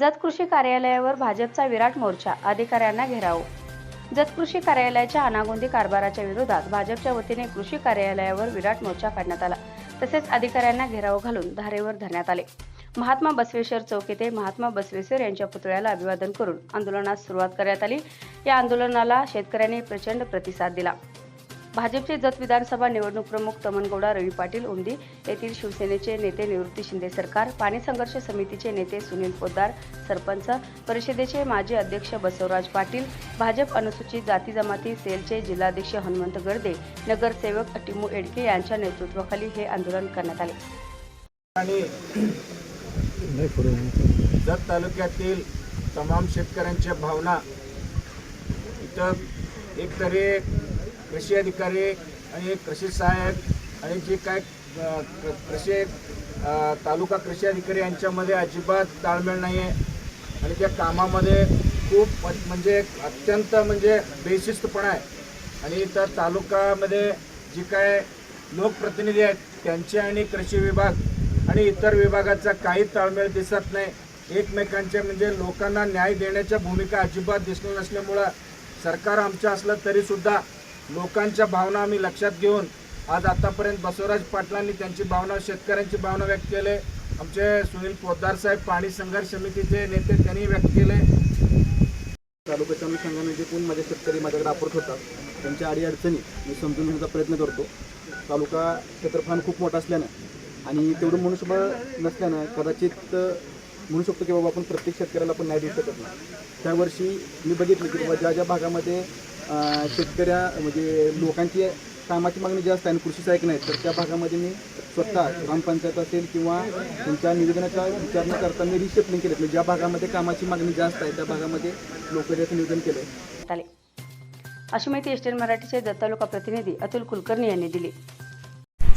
जत कृषी कार्यालयावर भाजपचा विराट मोर्चा अधिकाऱ्यांना घेराव. जत कृषी कार्यालयाच्या अनागोंदी कारभाराच्या विरोधात भाजपच्या वतीने कृषी कार्यालयावर विराट मोर्चा काढण्यात आला. तसेच अधिकाऱ्यांना घेराव घालून धारेवर धरण्यात आले. महात्मा बसवेश्वर चौक येथे महात्मा बसवेश्वर यांच्या पुतळ्याला अभिवादन करून आंदोलनास सुरुवात करण्यात आली. या आंदोलनाला शेतकऱ्यांनी प्रचंड प्रतिसाद दिला. भाजपचे जत विधानसभा निवडणूक प्रमुख तमनगौडा रवी पाटील उंदी येथील शिवसेनेचे नेते निवृत्ती शिंदे सरकार पाणी संघर्ष समितीचे नेते सुनील पोद्दार सरपंच परिषदेचे माजी अध्यक्ष बसवराज पाटील भाजप अनुसूचित जाती जमाती सेलचे जिल्हाध्यक्ष हनुमंत गर्दे नगरसेवक टिमू एडके यांच्या नेतृत्वाखाली हे आंदोलन करण्यात आले. आणि जत तालुक्यातील तमाम शेतकऱ्यांच्या भावना इथं एकतरी कृषी अधिकारी आणि कृषी साहेब आणि जे काय कृषी तालुका कृषी अधिकारी यांच्यामध्ये अजिबात ताळमेळ नाही आहे आणि त्या कामामध्ये खूप म्हणजे अत्यंत म्हणजे बेशिस्तपणा आहे. आणि इथं तालुकामध्ये जी काय लोकप्रतिनिधी आहेत त्यांचे आणि कृषी विभाग आणि इतर विभागाचा काही ताळमेळ दिसत नाही. एकमेकांच्या म्हणजे लोकांना न्याय देण्याच्या भूमिका अजिबात दिसल्या नसल्यामुळं सरकार आमचं असलं तरीसुद्धा लोकांच्या भावना आम्ही लक्षात घेऊन आज आतापर्यंत बसवराज पाटलांनी त्यांची भावना शेतकऱ्यांची भावना व्यक्त केले. आमचे सुनील पोद्दार साहेब पाणी संघर्ष समितीचे नेते त्यांनी व्यक्त केले. तालुक्याच्या अनुषंगाने जे कोण माझे शेतकरी माझ्याकडे अप्रोच होतात त्यांच्या अडीअडचणी मी समजून घेण्याचा प्रयत्न करतो. तालुका क्षेत्रफळ खूप मोठा असल्यानं आणि तेवढं मनुष्यबळ नसल्यानं कदाचित म्हणू शकतो की बाबा आपण प्रत्येक शेतकऱ्याला आपण न्याय देऊ शकत नाही. त्यावर्षी मी बघितलं की बाबा ज्या ज्या भागामध्ये शेतकऱ्या म्हणजे लोकांची कामाची मागणी जास्त आहे आणि कृषी सहाय्यक नाही तर त्या भागामध्ये मी स्वतः ग्रामपंचायत असेल किंवा त्यांच्या विचार न करता मी रिशेपलिंग केले. म्हणजे ज्या भागामध्ये कामाची मागणी जास्त आहे त्या भागामध्ये लोक निवेदन केलं आहे अशी माहिती एसटीएन मराठीचे जत प्रतिनिधी अतुल कुलकर्णी यांनी दिली.